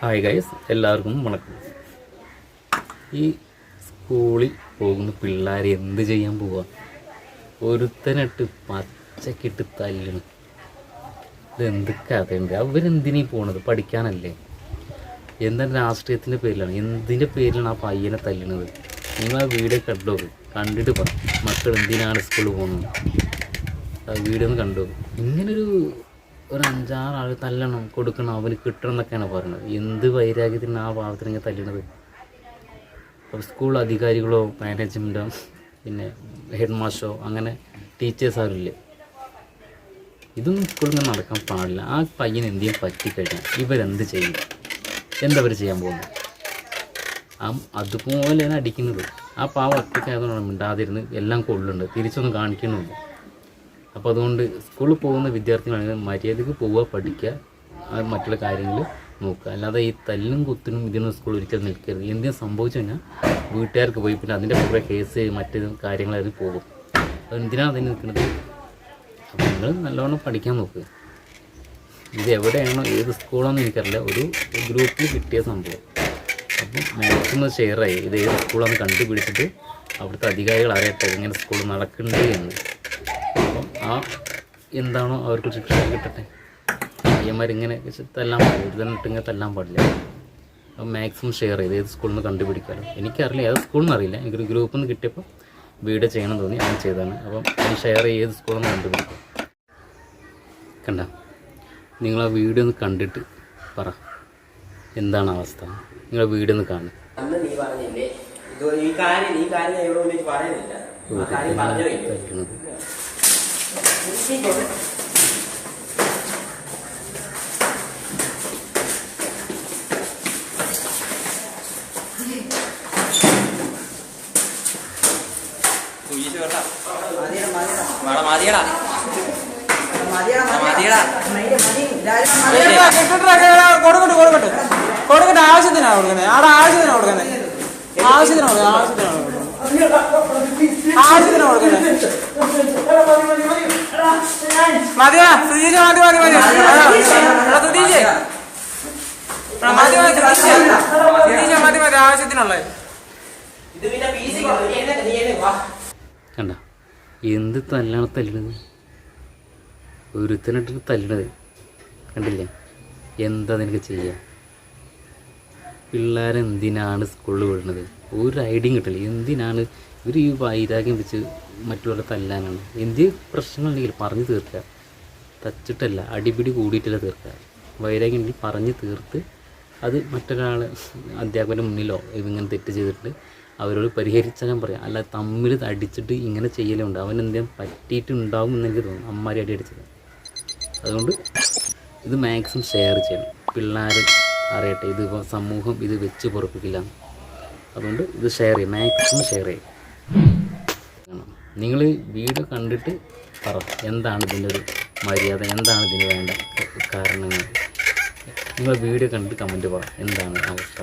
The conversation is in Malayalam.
ഹായ് ഗൈസ് എല്ലാവർക്കും വണക്കം. ഈ സ്കൂളിൽ പോകുന്ന പിള്ളേർ എന്ത് ചെയ്യാൻ പോവാ? ഒരുത്തനിട്ട് പച്ചക്കിട്ട് തല്ലണം. ഇതെന്ത് കഥയുണ്ട്? അവരെന്തിനീ പോണത്? പഠിക്കാനല്ലേ? എന്താ രാഷ്ട്രീയത്തിന്റെ പേരിലാണ്? എന്തിന്റെ പേരിലാണ് ആ പയ്യനെ തല്ലണത്? നിങ്ങൾ ആ വീഡിയോ കണ്ടോ? കണ്ടിട്ട് പറ. മക്കൾ എന്തിനാണ് സ്കൂളിൽ പോകുന്നത്? ആ വീഡിയോ ഒന്ന് കണ്ടു? ഇങ്ങനൊരു ഒരു അഞ്ചാറ് ആൾ തല്ലണം കൊടുക്കണം അവന് കിട്ടണം എന്നൊക്കെയാണ് പറയുന്നത്. എന്ത് വൈരാഗ്യത്തിന് ആ ഭാവത്തിന് ഇങ്ങനെ തല്ലണത്? അപ്പോൾ സ്കൂൾ അധികാരികളോ മാനേജ്മെന്റോ പിന്നെ ഹെഡ് മാസ്റ്ററോ അങ്ങനെ ടീച്ചേഴ്സ് ആരില്ലേ ഇതൊന്നും സ്കൂളിൽ നടക്കാൻ പാടില്ല. ആ പയ്യന് എന്തെങ്കിലും പറ്റിക്കഴിഞ്ഞാൽ ഇവരെന്ത് ചെയ്യും? എന്താ അവർ ചെയ്യാൻ പോകുന്നത് ആ അതുപോലെയാണ് അടിക്കുന്നത്. ആ പാവ ഒറ്റയ്ക്കായതുകൊണ്ടാണ് മിണ്ടാതിരുന്ന് എല്ലാം കൊള്ളുന്നുണ്ട്. തിരിച്ചൊന്നും കാണിക്കുന്നുണ്ട് അപ്പോൾ അതുകൊണ്ട് സ്കൂളിൽ പോകുന്ന വിദ്യാർത്ഥികളാണെങ്കിൽ മര്യാദയ്ക്ക് പോവുക പഠിക്കുക മറ്റുള്ള കാര്യങ്ങൾ നോക്കുക. അല്ലാതെ ഈ തല്ലും കുത്തിനും ഇതിനും സ്കൂൾ ഒരിക്കലും നിൽക്കരുത്. എന്തിനും സംഭവിച്ചു കഴിഞ്ഞാൽ വീട്ടുകാർക്ക് പോയി പിന്നെ അതിന്റെ പുറകെ കേസ് മറ്റു കാര്യങ്ങളായിരുന്നു പോകും. അപ്പോൾ എന്തിനാണ് അതിന് നിൽക്കുന്നത്? അപ്പോൾ നിങ്ങൾ നല്ലോണം പഠിക്കാൻ നോക്കുക. ഇത് എവിടെയാണോ ഏത് സ്കൂളാണെന്ന് എനിക്കറിയില്ല. ഒരു ഗ്രൂപ്പിൽ കിട്ടിയ സംഭവം. അപ്പം മാക്സിമം ഷെയർ ആയി ഇത് ഏത് സ്കൂളാണെന്ന് കണ്ടുപിടിച്ചിട്ട് അവിടുത്തെ അധികാരികൾ അറിയട്ടെ ഇങ്ങനെ സ്കൂൾ നടക്കുന്നുണ്ട് എന്ന്. അപ്പം ആ എന്താണോ അവർക്ക് ശിക്ഷ കിട്ടട്ടെ. അയ്യന്മാരിങ്ങനെ തല്ലാൻ പാടില്ല. ഒരു തന്നെ ഇട്ടിങ്ങനെ തല്ലാൻ പാടില്ല. അപ്പം മാക്സിമം ഷെയർ ചെയ്ത് ഏത് സ്കൂളിൽ നിന്ന് കണ്ടുപിടിക്കാമല്ലോ എനിക്കറിയില്ല ഏത് സ്കൂളിൽ നിന്ന് അറിയില്ല. എനിക്കൊരു ഗ്രൂപ്പിൽ നിന്ന് കിട്ടിയപ്പോൾ വീഡിയോ ചെയ്യണം തോന്നി. അങ്ങനെ ചെയ്തതാണ്. അപ്പം ഞാൻ ഷെയർ ചെയ്ത് ഏത് സ്കൂളിൽ നിന്ന് കണ്ടുപിടിക്കും. കണ്ട? നിങ്ങൾ ആ വീഡിയോ ഒന്ന് കണ്ടിട്ട് പറ. എന്താണ് അവസ്ഥ? നിങ്ങൾ വീഡിയോ ഒന്ന് കാണും. അന്ന് നീ പറഞ്ഞില്ലേ? ഇത് ഈ കാര്യം ഈ കാര്യം എവിടെ പറയുന്നില്ല ആ കാര്യം പറഞ്ഞു തല്ലുന്നത് മതിയടാ മതിയടാ. കൊടുക്കട്ടെ കൊടുക്കട്ടെ. കൊടുക്കട്ടെ ആവശ്യത്തിനാണ് കൊടുക്കുന്നത് അവിടെ ആവശ്യത്തിനാണ് കൊടുക്കുന്നത് ആവശ്യത്തിനാണ് കൊടുക്കുന്നത് ആവശ്യത്തിനാണ് കൊടുക്കുന്നത് മതിയാ? സുധീഷ മതി മതി മതി സുധീഷേ. മതി മതി സുധീഷ. മതി മതി ആവശ്യത്തിനുള്ളത് ഇത് പിന്നെ പി സി എന്നെ നീ എന്നെ വാ. കണ്ട? എന്ത് തല്ലാണ് തല്ലണത് ഒരുത്തനിട്ട് തല്ലണത് കണ്ടില്ലേ? എന്താ നിനക്ക് ചെയ്യുക പിള്ളേരെന്തിനാണ് സ്കൂളിൽ വിടുന്നത്? ഒരു ഐഡിയും കിട്ടില്ല. എന്തിനാണ് ഇവർ ഈ വൈരാഗ്യം വെച്ച് മറ്റുള്ളവരെ തല്ലാനാണ്? എന്ത് പ്രശ്നങ്ങളുണ്ടെങ്കിൽ പറഞ്ഞു തീർക്കുക. തച്ചിട്ടല്ല അടിപിടി കൂടിയിട്ടല്ല തീർക്കുക. വൈരാഗ്യം ഉണ്ടെങ്കിൽ പറഞ്ഞ് തീർത്ത് അത് മറ്റൊരാൾ അധ്യാപകന്റെ മുന്നിലോ ഇങ്ങനെ തെറ്റ് ചെയ്തിട്ട് അവരോട് പരിഹരിച്ചാൽ പറയാം. അല്ല തമ്മിൽ അടിച്ചിട്ട് ഇങ്ങനെ ചെയ്യലുണ്ട് അവൻ എന്തെങ്കിലും പറ്റിയിട്ടുണ്ടാവും എന്ന് എനിക്ക് തോന്നുന്നു. അടി അടിച്ചത്. അതുകൊണ്ട് ഇത് മാക്സിമം ഷെയർ ചെയ്യണം. പിള്ളേർ അറിയട്ടെ ഇത് സമൂഹം ഇത് വെച്ച് പൊറപ്പിക്കില്ല. അതുകൊണ്ട് ഇത് ഷെയർ ചെയ്യും മാക്സിമം ഷെയർ ചെയ്യും. നിങ്ങൾ വീഡിയോ കണ്ടിട്ട് പറ എന്താണ് ഇതിന്റെ ഒരു മര്യാദ എന്താണ് ഇതിന് വേണ്ട കാരണങ്ങൾ? നിങ്ങൾ വീഡിയോ കണ്ടിട്ട് കമന്റ് പറ എന്താണ് അവസ്ഥ?